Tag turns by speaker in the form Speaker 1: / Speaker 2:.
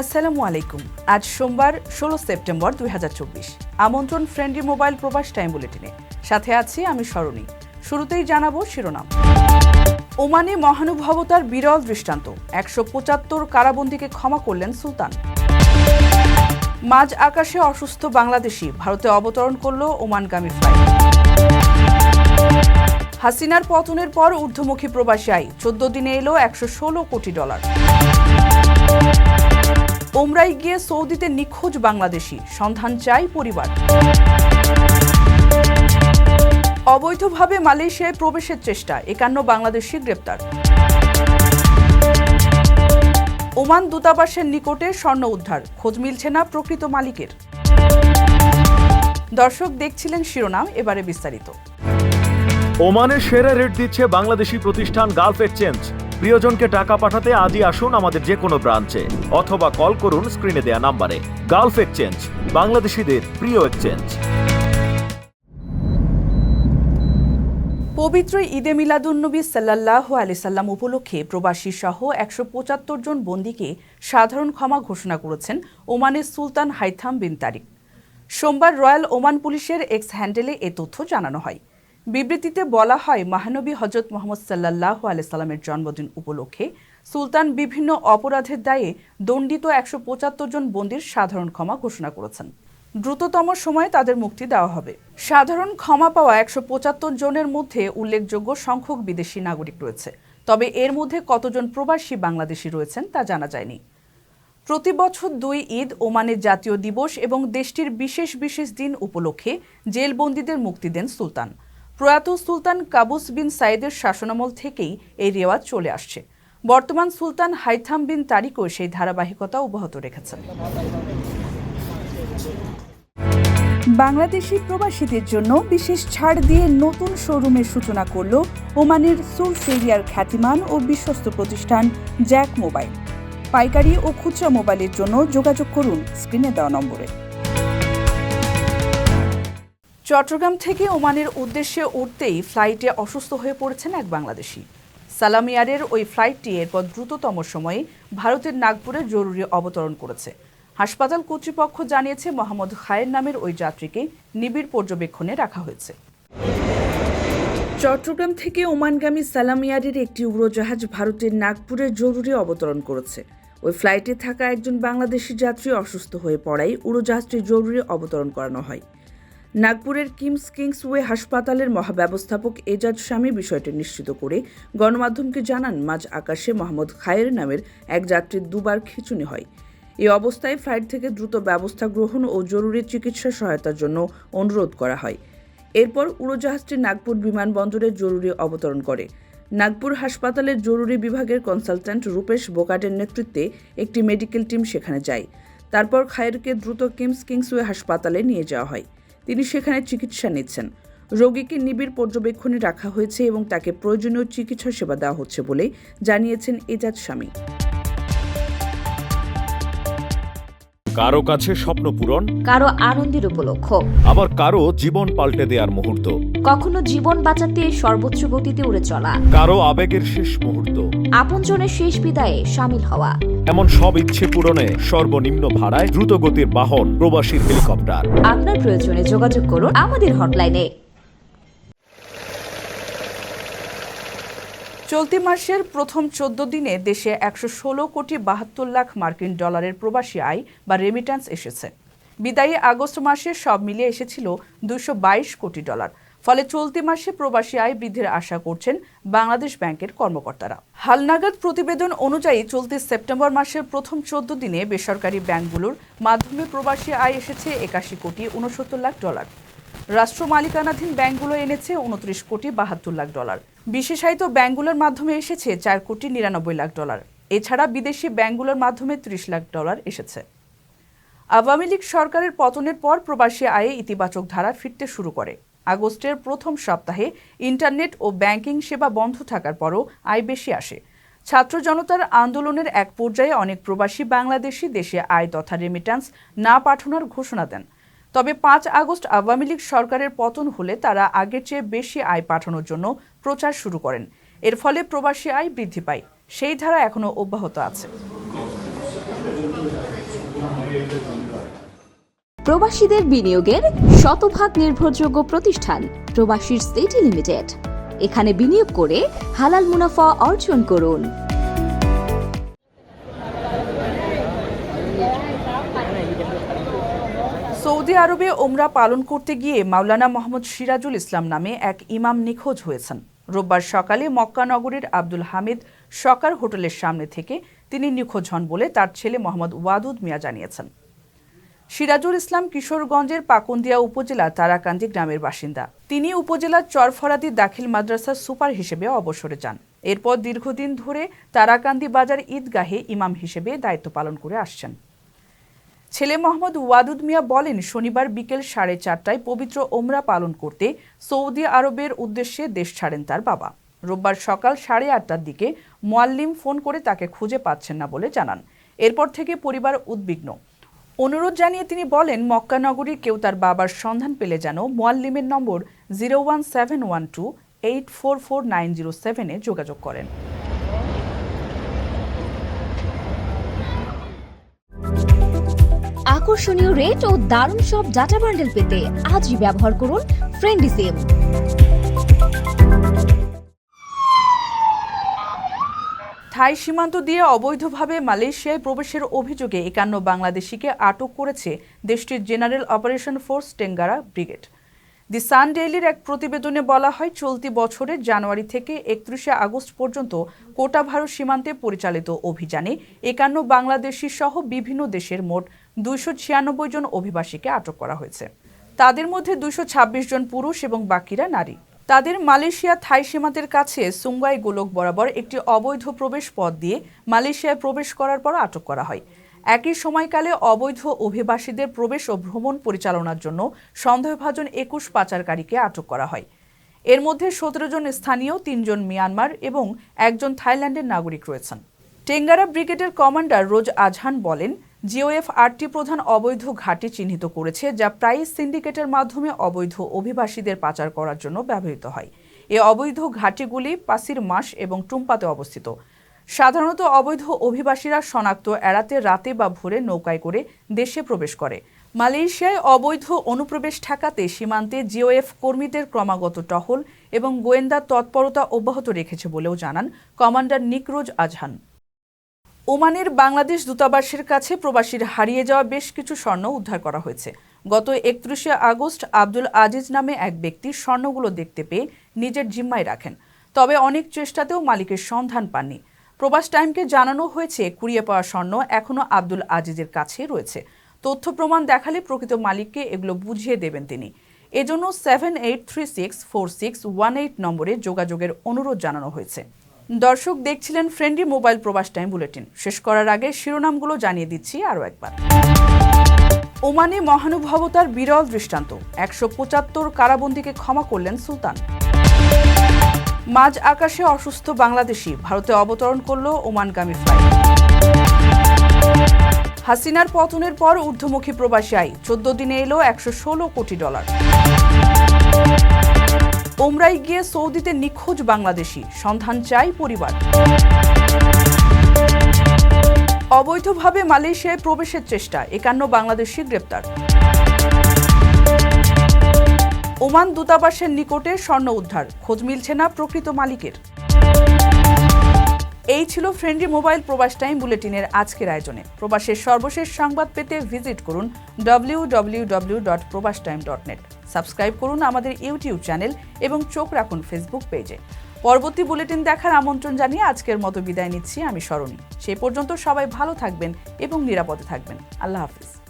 Speaker 1: আসসালামু আলাইকুম। আজ সোমবার, ষোলো সেপ্টেম্বর দুই আমন্ত্রণ ফ্রেন্ডলি মোবাইল প্রবাস টাইম বুলেটিনে। সাথে আছি আমি স্মরণী। শুরুতেই জানাব শিরোনাম। ওমানে মহানুভবতার বিরল দৃষ্টান্ত। একশো পঁচাত্তর কারাবন্দীকে ক্ষমা করলেন সুলতান। মাঝ আকাশে অসুস্থ বাংলাদেশি ভারতে অবতরণ করল ওমানগামী ফ্লাইট। হাসিনার পতনের পর ঊর্ধ্বমুখী প্রবাসী আয় চোদ্দ দিনে এলো একশো ষোলো কোটি ডলার। ওমরাই গিয়ে সৌদিতে নিখোঁজ বাংলাদেশি। সন্ধান চাই পরিবার। অবৈধভাবে মালয়েশিয়ায় প্রবেশের চেষ্টা, একান্ন বাংলাদেশি গ্রেপ্তার। ওমান দূতাবাসের নিকটে স্বর্ণ উদ্ধার, খোঁজ মিলছে না প্রকৃত মালিকের। দর্শক দেখছিলেন শিরোনাম, এবারে বিস্তারিত।
Speaker 2: ওমানের সেরা রেট দিচ্ছে বাংলাদেশি প্রতিষ্ঠান গালফ এক্সচেঞ্জ। প্রিয়জনকে টাকা পাঠাতে আজই আসুন আমাদের যে কোনো ব্রাঞ্চে, অথবা কল করুন স্ক্রিনে দেয়া নাম্বারে। গালফ এক্সচেঞ্জ, বাংলাদেশিদের প্রিয় এক্সচেঞ্জ।
Speaker 1: পবিত্র ঈদে মিলাদুন্নবী সাল্লাহ আলি সাল্লাম উপলক্ষে প্রবাসী সহ একশো পঁচাত্তর জন বন্দীকে সাধারণ ক্ষমা ঘোষণা করেছেন ওমানের সুলতান হাইথাম বিন তারিক। সোমবার রয়্যাল ওমান পুলিশের এক্স হ্যান্ডেলে এ তথ্য জানানো হয়। বিবৃতিতে বলা হয়, মহানবী হজরত মোহাম্মদ সাল্লাহ আলি সাল্লামের জন্মদিন উপলক্ষে সুলতান বিভিন্ন অপরাধের দায়ে দণ্ডিত একশো পঁচাত্তর জন বন্দির সাধারণ ক্ষমা ঘোষণা করেছেন। দ্রুততম সময়ে তাদের মুক্তি দেওয়া হবে। সাধারণ ক্ষমা পাওয়া একশো পঁচাত্তর জনের মধ্যে উল্লেখযোগ্য সংখ্যক বিদেশি নাগরিক রয়েছে। তবে এর মধ্যে কতজন প্রবাসী বাংলাদেশি রয়েছেন তা জানা যায়নি। প্রতি বছর দুই ঈদ, ওমানের জাতীয় দিবস এবং দেশটির বিশেষ বিশেষ দিন উপলক্ষে জেলবন্দীদের মুক্তি দেন সুলতান। প্রয়াত সুলতান কাবুস বিন সাইদের শাসনামল থেকেই এই রেওয়াজ চলে আসছে। বর্তমান সুলতান হাইথাম বিন তারিকও সেই ধারাবাহিকতা অব্যাহত রেখেছেন। বাংলাদেশি প্রবাসীদের জন্য বিশেষ ছাড় দিয়ে নতুন শোরুমের সূচনা করল ওমানের সুল সেরিয়ার খ্যাতিমান ও বিশ্বস্ত প্রতিষ্ঠান জ্যাক মোবাইল। পাইকারি ও খুচরা মোবাইলের জন্য যোগাযোগ করুন স্ক্রিনে দেওয়া নম্বরে। চট্টগ্রাম থেকে ওমানের উদ্দেশ্যে উঠতেই ফ্লাইটে অসুস্থ হয়ে পড়েছেন এক বাংলাদেশি। সালাম এয়ারের ওই ফ্লাইটটি এরপর দ্রুততম সময়ে ভারতের নাগপুরে জরুরি অবতরণ করেছে। হাসপাতাল কর্তৃপক্ষ জানিয়েছে, মোহাম্মদ খায়ের নামের ওই যাত্রীকে নিবিড় পর্যবেক্ষণে রাখা হয়েছে। চট্টগ্রাম থেকে ওমানগামী সালামিয়ারের একটি উড়োজাহাজ ভারতের নাগপুরে জরুরি অবতরণ করেছে। ওই ফ্লাইটে থাকা একজন বাংলাদেশি যাত্রী অসুস্থ হয়ে পড়ায় উড়োজাহাজটি জরুরি অবতরণ করানো হয়। নাগপুরের কিমস কিংসওয়ে হাসপাতালের মহাব্যবস্থাপক এজাজ স্বামী বিষয়টি নিশ্চিত করে গণমাধ্যমকে জানান, মাঝ আকাশে মোহাম্মদ খায়ের নামের এক যাত্রীর দুবার খিচুনি হয়। এই অবস্থায় ফ্লাইট থেকে দ্রুত ব্যবস্থা গ্রহণ ও জরুরি চিকিৎসা সহায়তার জন্য অনুরোধ করা হয়। এরপর উড়োজাহাজটি নাগপুর বিমানবন্দরে জরুরি অবতরণ করে। নাগপুর হাসপাতালের জরুরি বিভাগের কনসালট্যান্ট রূপেশ বোকাটের নেতৃত্বে একটি মেডিকেল টিম সেখানে যায়। তারপর খায়েরকে দ্রুত কিমস কিংসওয়ে হাসপাতালে নিয়ে যাওয়া হয়। তিনি সেখানে চিকিৎসা নিচ্ছেন। রোগীকে নিবিড় পর্যবেক্ষণে রাখা হয়েছে এবং তাকে প্রয়োজনীয় চিকিৎসা সেবা দেওয়া হচ্ছে বলে জানিয়েছেন এজাজ স্বামী।
Speaker 2: কারও কাছে স্বপ্ন পূরণ
Speaker 3: কারও আনন্দের উপলক্ষ।
Speaker 2: আবার কারও জীবন পাল্টে দেওয়ার মুহূর্ত।
Speaker 3: কখনো জীবন বাঁচাতে সর্বোচ্চ গতিতে উড়ে চলা।
Speaker 2: কারও আবেগের শেষ মুহূর্ত।
Speaker 3: আপনজনের শেষ বিদায়ে সামিল হওয়া।
Speaker 2: এমন সব ইচ্ছে পূরণে সর্বনিম্ন ভাড়ায় দ্রুত গতির বাহন প্রবাসীর হেলিকপ্টার।
Speaker 3: আপনার প্রয়োজনে যোগাযোগ করুন আমাদের হটলাইনে।
Speaker 1: চলতি মাসের প্রথম চোদ্দ দিনে দেশে একশো ষোলো কোটি বাহাত্তর লাখ মার্কিন ডলারের প্রবাসী আয় বা রেমিট্যান্স এসেছে। বিদায়ী আগস্ট মাসে সব মিলিয়ে এসেছিল দুশো বাইশ কোটি ডলার। ফলে চলতি মাসে প্রবাসী আয় বৃদ্ধির আশা করছেন বাংলাদেশ ব্যাংকের কর্মকর্তারা। হালনাগাদ প্রতিবেদন অনুযায়ী চলতি সেপ্টেম্বর মাসের প্রথম চোদ্দ দিনে বেসরকারি ব্যাংকগুলোর মাধ্যমে প্রবাসী আয় এসেছে একাশি কোটি উনসত্তর লাখ ডলার। রাষ্ট্র মালিকানাধীন ব্যাংকগুলো এনেছে উনত্রিশ কোটি বাহাত্তর লাখ ডলার। বিশেষায়িত ব্যাংকগুলোর মাধ্যমে এসেছে চার কোটি নিরানব্বই লাখ ডলার। এছাড়া বিদেশি ব্যাংকগুলোর মাধ্যমে ত্রিশ লাখ ডলার এসেছে। আওয়ামী লীগ সরকারের পতনের পর প্রবাসী আয়ে ইতিবাচক ধারা ফিরতে শুরু করে। আগস্টের প্রথম সপ্তাহে ইন্টারনেট ও ব্যাংকিং সেবা বন্ধ থাকার পরও আয় বেশি আসে। ছাত্র জনতার আন্দোলনের এক পর্যায়ে অনেক প্রবাসী বাংলাদেশি দেশে আয় তথা রেমিট্যান্স না পাঠানোর ঘোষণা দেন। তবে পাঁচ আগস্ট আওয়ামী লীগ সরকারের পতন হলে তারা আগের চেয়ে বেশি আয় পাঠানোর জন্য প্রচার শুরু করেন। এর ফলে প্রবাসী আয় বৃদ্ধি পায়। সেই ধারা এখনও অব্যাহত আছে।
Speaker 3: প্রবাসীদের বিনিয়োগের শতভাগ নির্ভরযোগ্য প্রতিষ্ঠান প্রবাসীর সিটি লিমিটেড। এখানে বিনিয়োগ করে হালাল মুনাফা অর্জন করুন।
Speaker 1: সৌদি আরবে ওমরা পালন করতে গিয়ে মাওলানা মোহাম্মদ সিরাজুল ইসলাম নামে এক ইমাম নিখোঁজ হয়েছেন। রোববার সকালে মক্কা নগরীর আব্দুল হামিদ সকার হোটেলের সামনে থেকে তিনি নিখোঁজ হন বলে তার ছেলে মোহাম্মদ ওয়াদুদ মিয়া জানিয়েছেন। সিরাজুল ইসলাম কিশোরগঞ্জের পাকুন্দিয়া উপজেলা তারাকান্দি গ্রামের বাসিন্দা। তিনি উপজেলার চরফরাদি দাখিল মাদ্রাসার সুপার হিসেবে অবসরে যান। এরপর দীর্ঘদিন ধরে তারাকান্দি বাজার ঈদগাহে ইমাম হিসেবে দায়িত্ব পালন করে আসছেন। ছেলে মোহাম্মদ ওয়াদুদ মিয়া বলেন, শনিবার বিকেল সাড়ে চারটায় পবিত্র ওমরা পালন করতে সৌদি আরবের উদ্দেশ্যে দেশ ছাড়েন তার বাবা। রোববার সকাল সাড়ে আটটার দিকে মোয়াল্লিম ফোন করে তাকে খুঁজে পাচ্ছেন না বলে জানান। এরপর থেকে পরিবার উদ্বিগ্ন। অনুরোধ জানিয়ে তিনি বলেন, মক্কা নগরীর কেউ তার বাবার সন্ধান পেলে যেন মোয়াল্লিমের নম্বর zero one seven one two eight four four nine zero সেভেনে যোগাযোগ করেন।
Speaker 3: আকর্ষণীয় রেট ও দারুণ সব ডাটা বান্ডেল পেতে আজই ব্যবহার করুন ফ্রেন্ডি
Speaker 1: থাই সীমান্ত দিয়ে অবৈধভাবে মালয়েশিয়ায় প্রবেশের অভিযোগে একান্ন বাংলাদেশিকে আটক করেছে দেশটির general operation force Tenggara brigade. The sun ডেইলির এক প্রতিবেদনে বলা হয়, চলতি বছরের জানুয়ারি থেকে একত্রিশে আগস্ট পর্যন্ত কোটা ভারত সীমান্তে পরিচালিত অভিযানে একান্ন বাংলাদেশি সহ বিভিন্ন দেশের মোট দুইশো ছিয়ানব্বই জন অভিবাসীকে আটক করা হয়েছে। তাদের মধ্যে দুইশো ছাব্বিশ জন পুরুষ এবং বাকিরা নারী। তাদের মালয়েশিয়া থাই সীমান্তের কাছে সুঙ্গাই গোলক বরাবর একটি অবৈধ প্রবেশ পথ দিয়ে মালয়েশিয়ায় প্রবেশ করার পর আটক করা হয়। একই সময়কালে অবৈধ অভিবাসীদের প্রবেশ ও ভ্রমণ পরিচালনার জন্য সন্দেহভাজন একুশ পাচারকারীকে আটক করা হয়। এর মধ্যে সতেরো জন স্থানীয় তিনজন মিয়ানমার এবং একজন থাইল্যান্ডের নাগরিক রয়েছেন। টেঙ্গারা ব্রিগেডের কমান্ডার রোজ আজহান বলেন জিওএফ আটটি প্রধান অবৈধ ঘাঁটি চিহ্নিত করেছে, যা প্রায়ই সিন্ডিকেটের মাধ্যমে অবৈধ অভিবাসীদের পাচার করার জন্য ব্যবহৃত হয়। এ অবৈধ ঘাঁটিগুলি পাসির মাস এবং টুম্পাতে অবস্থিত। সাধারণত অবৈধ অভিবাসীরা শনাক্ত এড়াতে রাতে বা ভোরে নৌকায় করে দেশে প্রবেশ করে। মালয়েশিয়ায় অবৈধ অনুপ্রবেশ ঠেকাতে সীমান্তে জিওএফ কর্মীদের ক্রমাগত টহল এবং গোয়েন্দা তৎপরতা অব্যাহত রেখেছে বলেও জানান কমান্ডার নিকরোজ আজহান। ওমানের বাংলাদেশ দূতাবাসের কাছে প্রবাসীর হারিয়ে যাওয়া বেশ কিছু স্বর্ণ উদ্ধার করা হয়েছে। গত একত্রিশে আগস্ট আব্দুল আজিজ নামে এক ব্যক্তি স্বর্ণগুলো দেখতে পেয়ে নিজের জিম্মায় রাখেন। তবে অনেক চেষ্টাতেও মালিকের সন্ধান পাননি। প্রবাস টাইমকে জানানো হয়েছে, কুড়িয়ে পাওয়া স্বর্ণ এখনও আব্দুল আজিজের কাছে রয়েছে। তথ্য প্রমাণ দেখালে প্রকৃত মালিককে এগুলো বুঝিয়ে দেবেন তিনি। এজন্য seven eight three six four six one eight নম্বরে যোগাযোগের অনুরোধ জানানো হয়েছে। দর্শক দেখছিলেন friendly mobile Probash time bulletin. শেষ করার আগে শিরোনামগুলো জানিয়ে দিচ্ছি আরও একবার। ওমানে মহানুভবতার বিরল দৃষ্টান্ত। একশো পঁচাত্তর কারাবন্দীকে ক্ষমা করলেন সুলতান। মাঝ আকাশে অসুস্থ বাংলাদেশি ভারতে অবতরণ করল ওমানগামী ফ্লাইট। হাসিনার পতনের পর ঊর্ধ্বমুখী প্রবাসী আয় চোদ্দ দিনে এলো একশো ষোলো কোটি ডলার। ওমরাই গিয়ে সৌদিতে নিখোঁজ বাংলাদেশি। সন্ধান চাই পরিবার। অবৈধভাবে মালয়েশিয়ায় প্রবেশের চেষ্টা একান্ন বাংলাদেশি গ্রেপ্তার। ওমান দূতাবাসের নিকটে স্বর্ণ উদ্ধার। খোঁজ মিলছে না প্রকৃত মালিকের। এই ছিল ফ্রেন্ডলি মোবাইল প্রবাস টাইম বুলেটিনের আজকের আয়োজনে। প্রবাসের সর্বশেষ সংবাদ পেতে ভিজিট করুন W W W dot Probash time dot net subscribe করুন আমাদের ইউটিউব চ্যানেল এবং চোখ রাখুন ফেসবুক পেজে। পরবর্তী বুলেটিন দেখার আমন্ত্রণ জানিয়ে আজকের মতো বিদায় নিচ্ছি আমি স্মরণী। সেই পর্যন্ত সবাই ভালো থাকবেন এবং নিরাপদে থাকবেন। আল্লাহ হাফিজ।